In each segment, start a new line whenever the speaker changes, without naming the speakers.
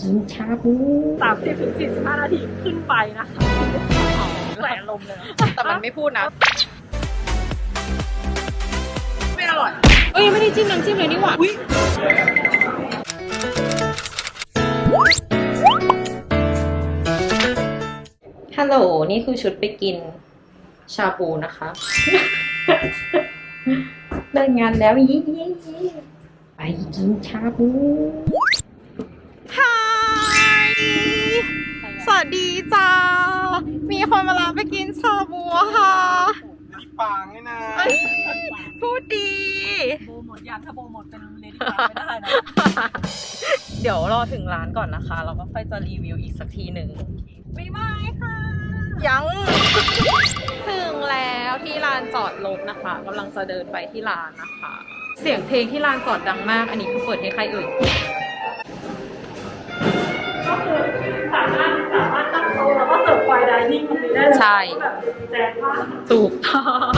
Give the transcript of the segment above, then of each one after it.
กินชาบู
สามสิบถึงสี่สิบห้านาทีขึ้นไปนะคะแสนลมเลย
แต่มันไม่พูดนะ ไม่อร่อย เอ้ยยังไม่ได้จิ้มน้ำจิ้มเลยนี่หว่า
ฮัลโหล นี่คือชุดไปกินชาบูนะคะเลิกงานแล้วยี่ยี่ยี่ไปกินชาบู
วัสดีจ้า มีคนมาลาไปกินชาบูอะค่ะ
นี่ปางนี่นะ
เอ้ยพูดดี
โบหมดยานถ้าโบหมดเป็นเลดี้การ์ดไม่ได้นะ
เดี๋ยวรอถึงร้านก่อนนะคะ แล้วก็ค่อยจะรีวิวอีกสักทีหนึ่ง
ไม่ไม่ค่ะ
ยังถึงแล้วที่ลานจอดรถนะคะกำลังจะเดินไปที่ร้านนะคะ เสียงเพลงที่ลานจอดดังมาก อันนี้คือเปิดให้ใครเอ่ย
ก็คือสามารถสามารถตั้งโต๊ะ แล้วก็เสิร์ฟไฟน์ไดนิ่งตรงนี้ได้เลย
ใช่
แบบแจกมาก
ถูกต้อง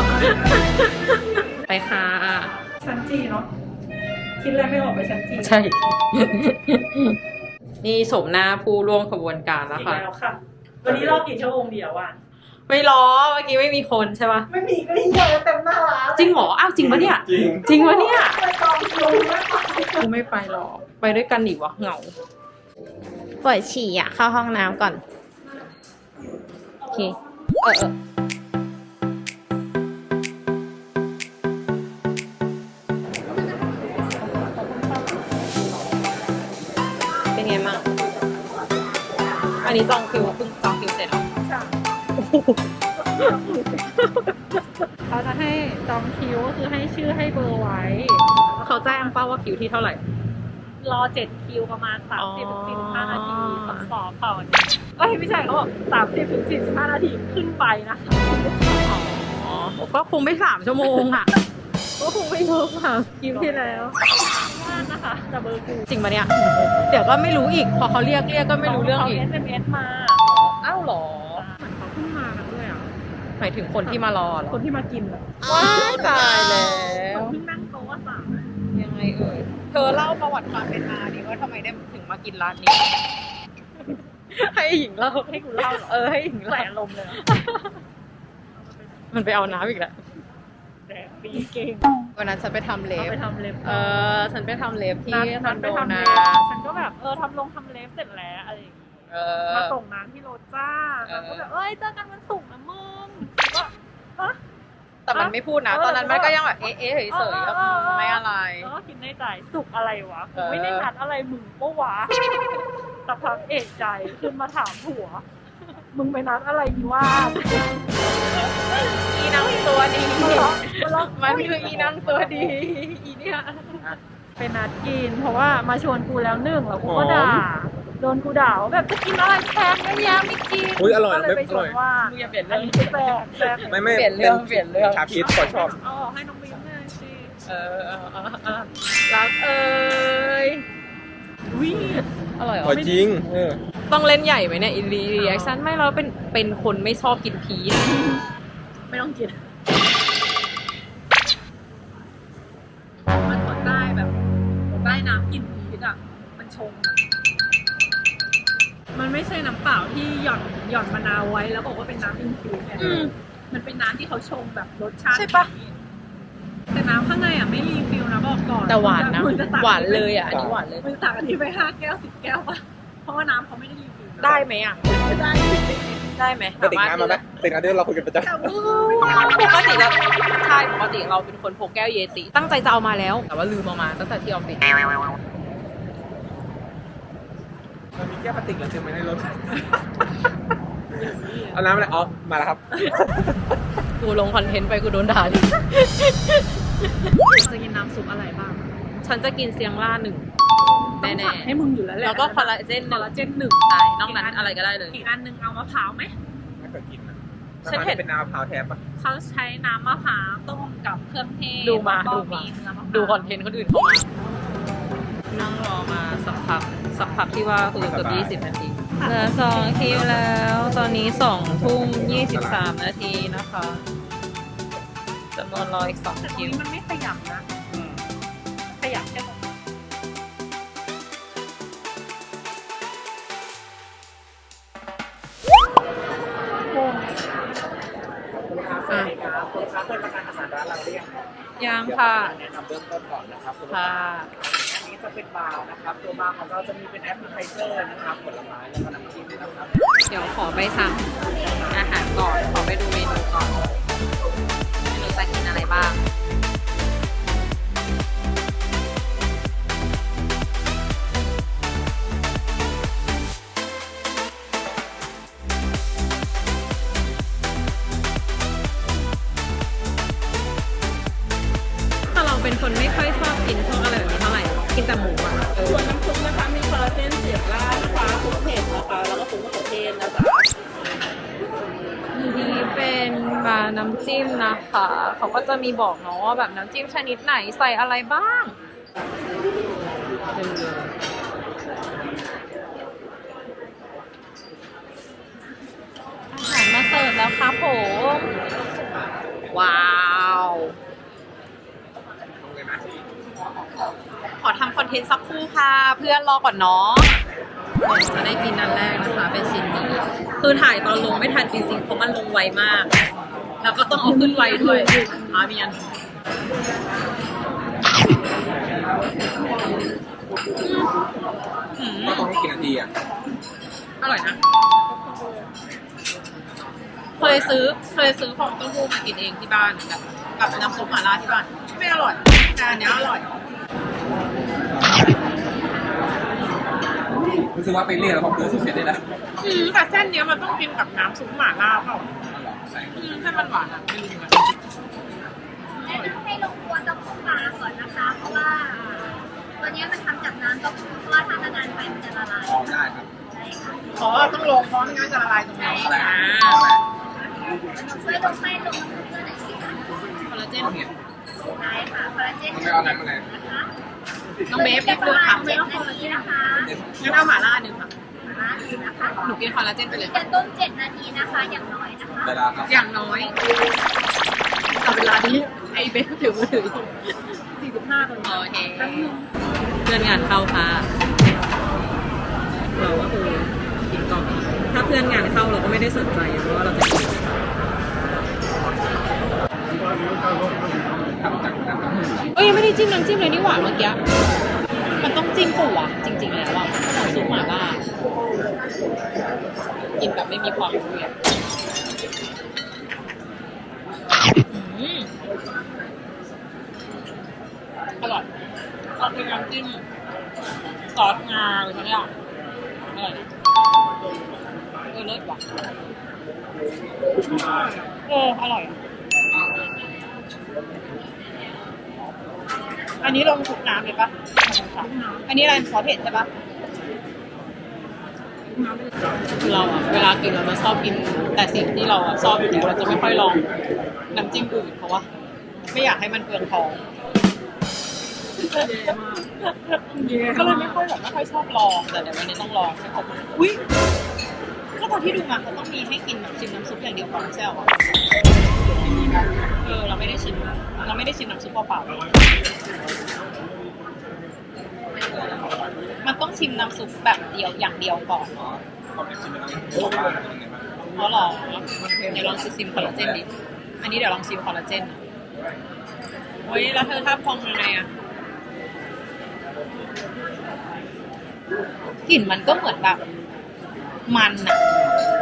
ไปค่ะ
ชั้นจีเนาะคิดอะไรไม่ออกไปชั้นจี
ใช่ นี่โฉมหน้าผู้ร่วมขบวนการแล้ว
อีก
ค่ะ
แล้วค่ะ วันนี้รอบกี่ชั่วโมงเดียวอะ
ไม่ล้อเมื่อกี้ไม่มีคนใช่ปะ
ไม่มีก็ยิ่งใหญ่เต็มหน้าร้าน
จริงเหรอ อ้าวจริงปะเนี่ย
จริง
จริงปะเนี่ย
ไปกองคิวไม่ไป
กูไม่ไปหรอก ไปด้วยกันอีกวะเหงาปล่อยฉี่อะ เข้าห้องน้ำก่อนโอ เค เออเออเป็นไงมั่งอันนี้จองคิวเพิ่งจองคิวเสร็จแล้ว
เขาจะให้จองคิวก็คือให้ชื่อให้เบอร์ไว้
เขาแจ้งเป้าว่าคิวที่เท่าไหร่
รอเจ็ดคิวประมาณสาม
อ๋
สิบ
อ
ถึงสี่สิบห้านาทีสอบสอบเปล่าเนี่ย เอ้ยไม่ใช่เขาบอกสามสิบถึงสี่สิบห้านาทีขึ้นไปนะคะ
อ๋อก็คงไม่สามชั่วโมงอะก็คงไม่เวิร์กค่ะคิวที่แล้ว
ว่านนะคะจะเบอร์กู
จริงปะเนี่ย เดี๋ยวก็ไม่รู้อีก พอเขาเรียกเรียกก็ไม่รู้เรื่องอีก
เขา SMS มา
อ้าวเหรอ
เหมือนเขาเพิ่งมากันด้วยอะ
หมายถึงคนที่มารอเหร
ค
อน
ที่มากินอะ
ว้ายตายแล้ว
เพิ่งนั่งโต๊ะสาม
ยังไงเอ่ยเธอเล่าประวัติความเป็นมาดิว่าทำไมได้ถึงมากินร้านนี้ ให้หญิงเล่า
ให้กูเล่าเหรอ
เออให้หญิง
แส
เล่าน
ลมเลยอะ
มันไปเอาน้ำอีกแล้ว
แดกปีเก่ง
วันนั้นฉันไปทำเล็
เอา
บ
ไปทำเล็บ
เออฉันไปทำเล็บที่
นัด
ค
นั
อ
ด
น
ไป
โด
ทำ
นะ
เล็บฉันก็แบบเออทำลงทำเล็บเสร็จแล้วอะไรอย่างเงี้ย
เออ
มาส่งน้ำที่โรถจ้า
เออ
แล้วก็แบบเอ้ยเจอกันวันศุกร์นะมึงก็ฮะ
แต่มันไม่พูดนะ
เออ
ตอนนั้นมันก็ยังแบบเอ๊ะเอ๊ะเฉยๆ
เออเออ
ก็
เออ
ไม่อะไร
แล้วก็คิดในใจสุกร์อะไรวะ
เออ
ไม่ได้นัดอะไรมึงปะวะ สักพักเอกใจขึ้นมาถามผัว มึงไปนัดอะไรอีว่าน
อีนังตัวดี
มันล็อก
มันคืออีนังตัวดี อีเนี่ย
ไปนัดกิน เพราะว่ามาชวนกูแล้วหนึ่งแล้วกูก็ด่าโดนกูด่าว่าแบบจะกินอะไรแพงเยอะแยะไม่กิน
อุ๊ยอร่อย
ก็เลยไปช
อร่
ว
อนย
ว่า
มึงอย่าเปลี่ยน
อั
เรื่
น
อง
นี้คือแซ่บแซ่บ
ไม่ไม่
เปลี่ยนเรื่องเปลี่ยนเรื่อง
ชาพีชขอชอบ
เอาออกให้น้องบิ๊กหน่อยสิ
เออเออเออเออรักเอ้ย
วิ่ง
อร่อยเหร
อ
อ
ร่อยจริง เออ
ต้องเล่นใหญ่ไหมเนี่ยอินรีแอคชั่นไม่เราเป็นเป็นคนไม่ชอบกินพีช
ไม่ต้องกิน มันหัวใต้แบบหัวใต้น้ำกลินพีชอะ มันชงอะมันไม่ใช่น้ำเปล่าที่หย่อนหย่อนมะนาวไว้แล้วบอกว่าเป็นน้ำอินฟิวเนี่ย
อืม
มันเป็นน้ำที่เขาชงแบบรสชาติ
ใช่ปะ
นี้แต่ น้ำข้างในอะไม่รีฟิลนะบอกก่อน
แต่หวานนะ
มึงจตัก
หวานเลยอะอันนี้หวานเลย
มึงตักอันนี้ไปห้าแก้วสิบแก้วปะเพราะว่าน้ำเขาไม่ได้รีฟิลนะ
ได้ไหมอะ
ได้
ได้ไหม
กระติกน้ำมาไหมกระติกน้ำที่เราคุยกันประจำ
แต่มึง
ปกติเราใช่ปกติเราเป็นคนพกแก้วเยติ ตั้งใจจะเอามาแล้ว แต่ว่าลืมเอามาตั้งแต่ที่ออฟฟิศ
มันมีแก้วพลาสติกแล้วเต็มไว้ในรถเอาน้ำอะไรอ๋อมาแล้วครับ
กูลงคอนเทนต์ไปกูโดนด่าดิ
จะกินน้ำซุปอะไรบ้าง
ฉันจะกินเซียงล่าหนึ่ง
ต้อง
แน่
สั่งให้มึงอยู่แล้วแห
ๆ
ละ
แล้วก็คอลลาเจนห
คอ
นึ่ง
ลลาเจนหนึ่ง
ใช่นอกนั้นอะไรก็ได้เลย
อีกอันหนึ่งเอามะพร้าวไหม
ไม่เคยกินนะ
ฉันเห็น
เป็นน้ำมะพร้าวแท้ปะ
เขาใช้น้ำมะพร้าวต้มกับเครื่องเทศ
ดูมา
แล้วก็
ดูมา
เนื้อมะพร้าว
ดูคอนเทนต์คนอื่นเข้ามานั่งรอมาสักพักสักพักที่ว่าคือเกือบยี่สิบนาทีเหลือสองคิวแล้ว ตอนนี้สองทุ่มยี่สิบสามนาทีนะคะ ก็รออีกสองคิว
มันไม่ขยับนะ ขยับแค่ตรงนี้
ครัสวัสดีครับคุณค้าเคยประกันอสังาร้านเราหรืองครับ
ยังค่ะ เดี๋
แนะนำเบื้องต้นก่อนนะครับคุณ
ค่ะ
อันนี้จะเป็นบาร์นะครับ ตัวบาร์ของเราจะมีเป็นแอปพลิเคเตอร์นะครับผลไม้แล้วก็น้ำจิ้มนะครับ
เดี๋ยวขอไปสั่งอาหารก่อน ขอไปดูเมนูก่อน จะกินอะไรบ้าง ถ้าเราเป็นคนไม่ค่อยชอบกินพวกอะไรแบบนี้เท่าไหร่ กินแต่หมูอะ
ส่วนน้ำซุปนะคะมีคอลลาเจนเสียบล่านะคะซุปเผ็ดนะคะ แล้วก็ซุปมะเขือเทศนะคะ
เป็นบาร์น้ำจิ้มนะคะ เขาก็จะมีบอกเนาะว่าแบบน้ำจิ้มชนิดไหนใส่อะไรบ้างเอออาหารมาเสิร์ฟแล้วครับผม ว้าว
ตรงเลยไหม
ขอทำคอนเทนต์สักครู่ค่ะ เพื่อนรอก่อนเนาะจะได้กินอันแรกนะคะ เป็นชิ้นนี้ คือถ่ายตอนลงไม่ทันจริงๆเพราะมันลงไวมาก แล้วก็ต้องเอาขึ้นไวด้วยอาเมียนอืม
ก็ต้องให้กินนาทีอะ
อร่อยนะ เคยซื้อเคยซื้อของเต้าหู้มากินเองที่บ้านกับกับน้ำซุปหม่าล่าที่บ้านไม่อร่อยแต่อันเนี้ยอร่อย
รู้สึกว่าไปเรียกแล้วผมเจอสุดเผ็ดเลยนะ
อืมแต่เส้นเนี้ยมันต้องกินกับน้ำซุปหม่าล่าเปล่า
อร่อยใส่
อืมเส้นมันหวานอะไม่รู้เหมือนกัน
แนะนำให้ลงตัวเต้าหู้ปลาก่อนนะคะ เพราะว่าตัวเนี้ยมันทำจากน้ำเต้าหู้เพราะว่าถ้านานๆไปมันจะละลาย
ลองได้ครับ
ใช่ค่ะ
ขอต้องลงเพราะไม่งั้นจะละลายตรงนี้
อะไร
อ่า
ช่วยลงให้ลงเพื่อหน่อยสิคะ
คอลลาเจน
เอาเห็ด
ได้ค่ะคอลลาเจน
ไม่เอาอะไรมาเลย
นะคะ
น้องเบฟเรียกเลือกค่ะ
เจ็ดนาทีนะคะ
งั้นเอาหม่าล่าหนึ่งค่ะ
มาดูนะคะ
หนูกินคอลลาเจนไปเลย
จะต้มเจ็ดนาทีนะคะอย่างน้อยนะคะ
เวลาครับ
อย่างน้อยแต่เวลานี้ไอเบฟถือมือถือสี่สิบห้าคนโอเคเพื่อนงานเข้าค่ะเราก็คือกินก่อนถ้าเพื่อนงานเข้าเราก็ไม่ได้สนใจเพราะว่าเราจะกิน
ทำจากนั้นครับ
เอ้ยยังไม่ได้จิ้มน้ำจิ้มเลยนี่หว่าเมื่อกี้ มันต้องจิ้มปูอะจริง ๆ แล้วอะของซุปหม่าล่ากินแบบไม่มีความรู้เลยอืมอร่อยอร่อยเป็นน้ำจิ้มซอสงาหรืออะไรอะอร่อยเออเลิศว่ะเอออร่อย อันนี้ลงชุบน้ำเลยปะอันนี้อะไรซอสเผ็ดใช่ปะเราอะเวลากินเราจะชอบกิน แต่สิ่งที่เราอะชอบอยู่แล้วเราจะไม่ค่อยลองน้ำจิ้มอื่นเพราะว่าไม่อยากให้มันเปลืองท้องก็เลยไม่ค่อยแบบไม่ค่อยชอบลองแต่เดี๋ยววันนี้ต้องลองให้ครบอุ้ย ก็ตอนที่ดูมาเขาต้องมีให้กินแบบชิมน้ำซุปอย่างเดียวก่อนใช่ไหมเออเราไม่ได้ชิมเราไม่ได้ชิมน้ำซุปเปล่าๆมันต้องชิมน้ำซุปแบบเดียวอย่างเดียวก่อน
อ๋อขอบคุณชิมไปแล้วบอกว่าเป็นยังไงบ้าง
เพราะหรอเดี๋ยวลองชิมคอลลาเจนดิอันนี้เดี๋ยวลองชิมคอลลาเจนเฮ้ยแล้วเธอถ้าพองยังไงอะกลิ่นมันก็เหมือนแบบ มันอะ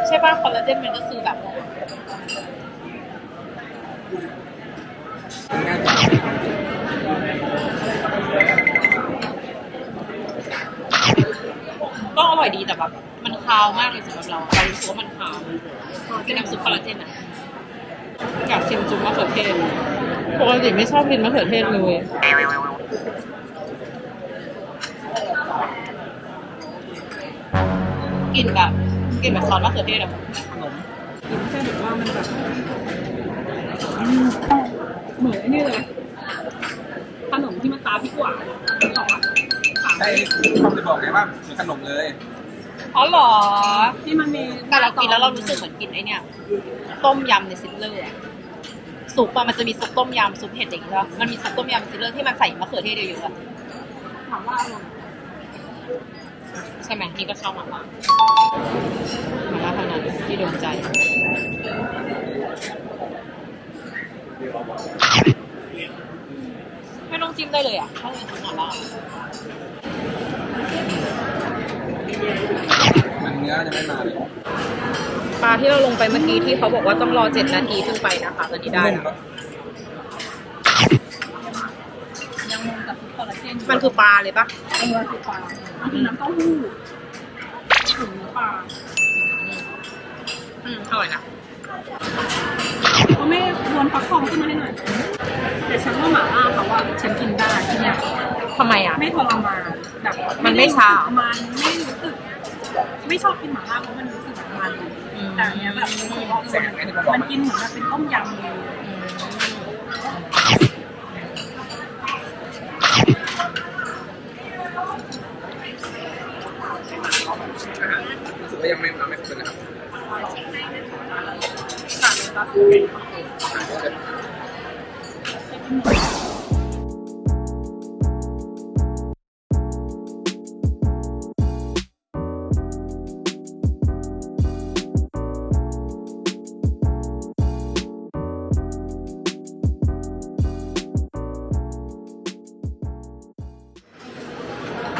ใช่ป่ะคอลลาเจนมันก็คือแบบ
ก็
อร่อยดีแต่แบบมันคาวมากเลยสำหรับเราเรารู้สึกว่ามันคาวเป็นน้ำซุปคอลลาเจนอะอยากชิมจุ๊บมะเขือเทศปกติไม่ชอบกินมะเขือเทศเลย กลิ่นแบบกลิ่นแบบซอสมะเขือเทศอะ
ขนม
กินแค่แบบว่ามันแบบอืมเหมือนไอ้นี่เลยขนมที่มันตาพี่กว่านึกออกปะ
ใช่ความจะบอกไงว่าเหมือนขนมเลย
อ๋อเหรอ
ที่มันมี
แต่เรากินแล้วเรารู้สึกเหมือนกินไอเนี่ยต้มยำในซิลเลอร์อะซุปอะมันจะมีซุปต้มยำซุปเห็ดอย่างงี้ป่ะมันมีซุปต้มยำซิลเลอร์ที่มันใส่มะเขือเทศเยอะๆอะ
ถามว่าอร่อย
ใช่ไหมนี่ก็ชอบมากๆมาล่าเท่านั้นที่โดนใจไม่ต้องจิ้มได้เลยอะถ้าเป็นหม่าล่า
มันเนื้อจะไม่มาเลย
ปลาที่เราลงไปเมื่อกี้ที่เขาบอกว่าต้องรอเจ็ดนาทีขึ้นไปนะคะตอนนี้ได้
นุ่ม
แล้ว
เนอะ
ยังงงกับ คอลลาเจน
มันคือปลาเลยปะ
เออคือปลามันคือน้ำเต้าหู้ถึงเนื้อปลา
อืมอร่อยนะ
เขาไม่รวนฟักทองขึ้นมาให้หน่อยแต่ฉันว่าหม่าล่าเขาว่าฉันกินได้ที่เนี่ย
ทำไมอะ
ไม่ทรมานแบบ
มันไม่ชา
มันไม่รู้สึก ไม่ชอบกินหม่าล่าเพราะมันรู้สึกแบบมันแต่อันเนี้ยแบบรู้สึกว่าเออมันมันกินเหมือนแบบเป็นต้มยำเลย
รู้สึกว่ายังไม่มาไม่ครบนะครับ
สั่งเลยปะ
ผ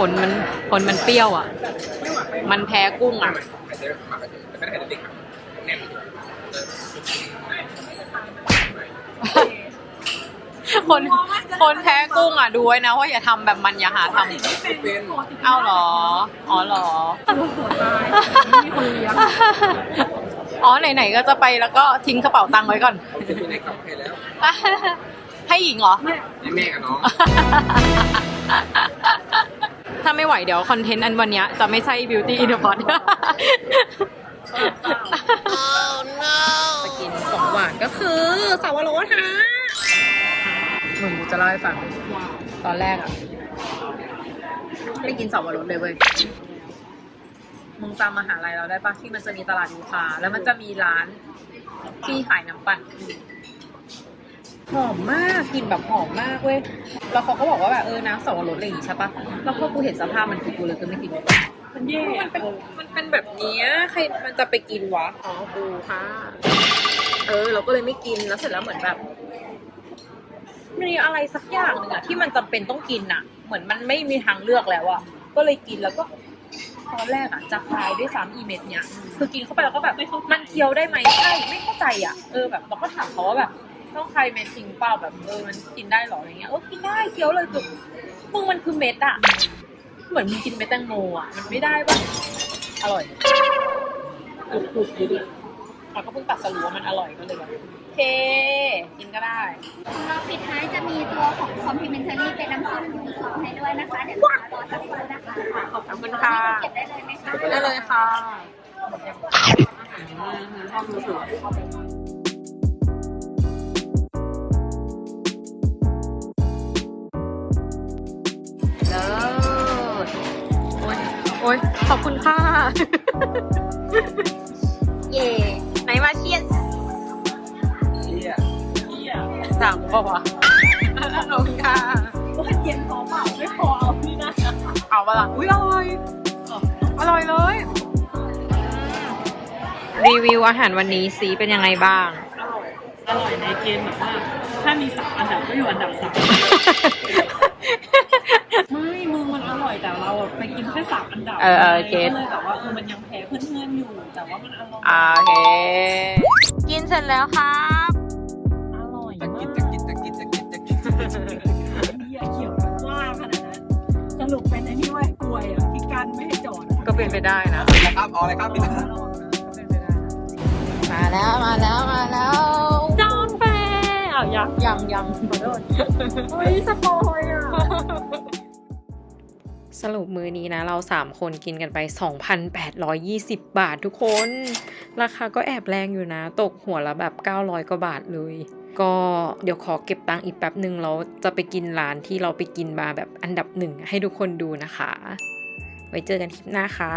ลมันผลมันเปรี้ยวอะ มันแพ้กุ้งอะ
ไม่ใช่หมักกระเทียมแต่ไม่ได้ไข่เด็กครับแน่น
คนคนแพ้กุ้งอะดูไว้นะว่าอย่าทำแบบมันอย่าหาทำ
เป็น
เอ้าเหรอ อ๋อเหรอ
ตัวโหดตายไม่มีคนเลี้ยง
อ๋อไหนๆก็จะไปแล้วก็ทิ้งกระเป๋าตังค์ไว้ก่อน
เขาจะมีในกลับให้แล้ว
ให้หญิงเหรอ
ไม่
ให้แม่กับน้อง
ถ้าไม่ไหวเดี๋ยวคอนเทนต์อันวันเนี้ยจะไม่ใช่ beauty in the pot จะเล่าให้ฟัง ตอนแรกอะไม่กินสาวรสเลยเว้ย มึงจำมหาลัยเราได้ปะที่มันจะมีตลาดยูคาแล้วมันจะมีร้านที่ขายน้ำปั่นหอมมากกลิ่นแบบหอมมากเว้ย แล้วเขาก็บอกว่าแบบเออน้ำสวรสอะไรอย่างงี้ใช่ปะแล้วพอกูเห็นสภาพมันคือกูเลยก็ไม่กิน
มันแย่
มันเป็นมันเป็นแบบเนี้ยใครมันจะไปกินวะ อ๋อกูค่ะ เออ เราก็เลยไม่กินแล้วเสร็จแล้วเหมือนแบบ มีอะไรสักอย่างหนึ่งอะที่มันจำเป็นต้องกินอะเหมือนมันไม่มีทางเลือกแล้วอะก็เลยกินแล้วก็ตอนแรกอะจะคลายด้วยซ้ำอีเม็ดเนี้ยคือกินเข้าไปแล้วก็แบบมันเคี้ยวได้ไหมใช่ไม่เข้าใจอะเออแบบเราก็ถามเขาว่าแบบ ต้องคลายเม็ดจริงเปล่าแบบเออมันกินได้เหรออะไรเงี้ยเออกินได้เคี้ยวเลยจุมึงมันคือเม็ดอะเหมือนมึงกินเม็ดแตงโมอะมันไม่ได้ปะอร่อยกรุบกรุบดีเราก็เพิ่งตัดสรู้ว่ามันอร่อยก็เลยแบบโอ เค กินก็ได้
ของเราปิดท้ายจะมีตัวของ complimentary เป็นน้ำส้มยูสุให้ด้วยนะคะ เดี๋ยวเรารอสักครู่นะคะ
ขอบคุณค่ะ
เก็บได้เลยไหมคะ
ได้เลยค่ะเลิศโอ้ยโอ้ยขอบคุณค่ะ เย่ไหนมาเชียร์ สั่งเปล่าวะขอบคุณค่ะ
ว่าเย็นพอเปล่าไม่พอเอาพี่นะ
เอาปะล่ะอุ้ยอร่อยอร่อยเลย รีวิวอาหารวันนี้ซีเป็นยังไงบ้าง
อร่อย อร่อยในเกณฑ์แบบว่าถ้ามีสามอันดับก็อยู่อันดับสามไม่มึงมันอร่อยแต่เราอะไปกินแค่สามอันดับ
เออเออเก็ต
ก็เลยแบบว่าเออมันยังแพ้เพื่อนๆอยู่แต่ว่ามันอร่อย
อ่าโอเค กินเสร็จแล้วครั ก็เป็นไปได้นะ
ครับเอาเลยครับพี่
มาแล้วมาแล้วมาแล้ว
จอนแฟร์อ้าวยัง
ยังยังขอโทษ
เฮ้ยสปอยอะ
สรุปมือนี้นะ เรา 3 คนกินกันไป 2,820 บาททุกคน ราคาก็แอบแรงอยู่นะ ตกหัวละแบบ 900 กว่าบาทเลย ก็เดี๋ยวขอเก็บตังค์อีกแป๊บหนึ่งเราจะไปกินร้านที่เราไปกินมาแบบอันดับหนึ่งให้ทุกคนดูนะคะ ไว้เจอกันคลิปหน้าค่ะ